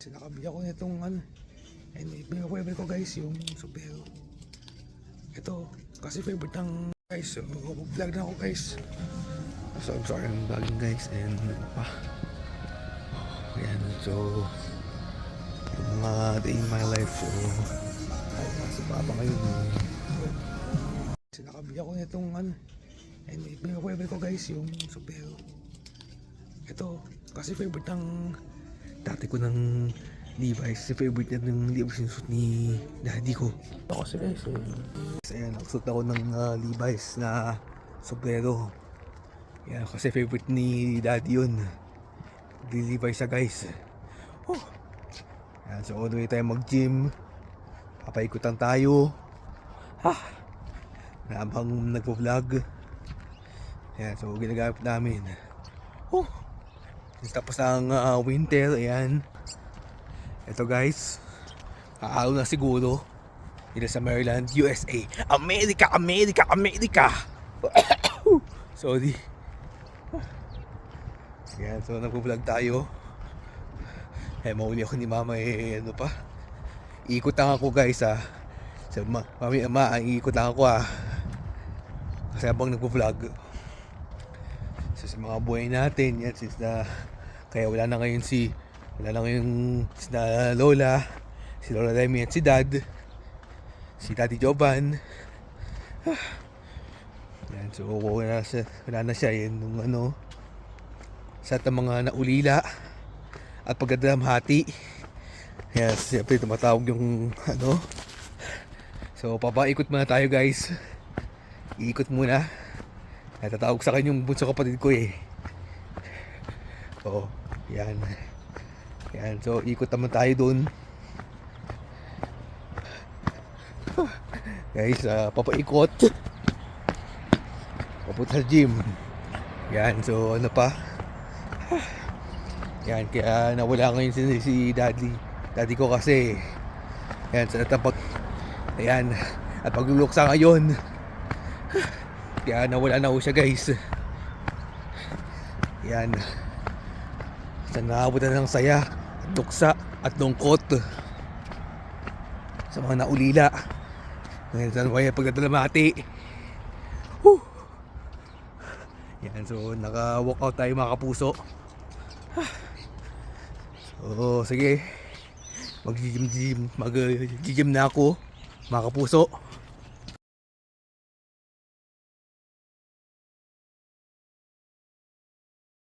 Sinakabili ako nitong ano. And favorite ko guys yung supero. Ito, kasi favorite ng guys. So, vlog na ako guys. So, I'm sorry I'm vlogging guys. And ano pa. Ayan, so yung mga day in my life. So, ay, nasa papa ngayon. Eh. Sinakabili ako nitong ano. And favorite ko guys yung supero. Ito, kasi favorite ng dati ko ng Levi's. Si favorite niya ng Levi's yung suit ni daddy ko. Ako kasi guys, eh. Kasi ayan, nagsuot ako ng ah, Levi's na sombrero. Yan, kasi favorite ni daddy yun. Di Levi's siya guys. Oh. Yan, so on the way tayo mag-gym. Papaikutan tayo. Ha! Habang nagpo-vlog. Yan, so ginagamit namin. Oh! Tapos ang ah, winter, ayan. Ito guys, aaraw na siguro. Dito sa Maryland, USA. America, America, America! Sorry. Ayan, so nagpo-vlog tayo. Eh, mauli ako ni mama eh, ano pa. Ikot lang ako guys ah. So, ma mami, ama, ang ikot lang ako ah. Kasi habang nagpo-vlog, So, sa mga buhay natin, yan, since na, kaya wala na ngayon si, wala na ngayon si na Lola, si Lola Remy at si Dad, si Daddy Jovan. Ah. Yan, so wala na siya, wala na siya yun, nung ano, sa mga naulila at pagdadamhati. Yan, siyempre tumatawag yung, ano, so papaikot muna tayo guys. Iikot muna. Natatawag sa akin yung bunso kapatid ko eh. Oo, yan. Yan, so ikot naman tayo dun. Guys, ah, papaikot. Papunta sa gym. Yan, so ano pa. Yan, kaya nawala ngayon si, si daddy. Daddy ko kasi. Yan, sa tapak. Ayan, at pagluluksa ngayon. Kaya nawala na ho siya guys. Yan. Sa naabutan ng saya, at tuksa, at lungkot. Sa mga naulila. Ngayon sa buhay pagdadalamati. Whew. Yan, so naka-walkout tayo mga kapuso. So, sige. Mag-gym-gym, mag-gym na ako, mga kapuso.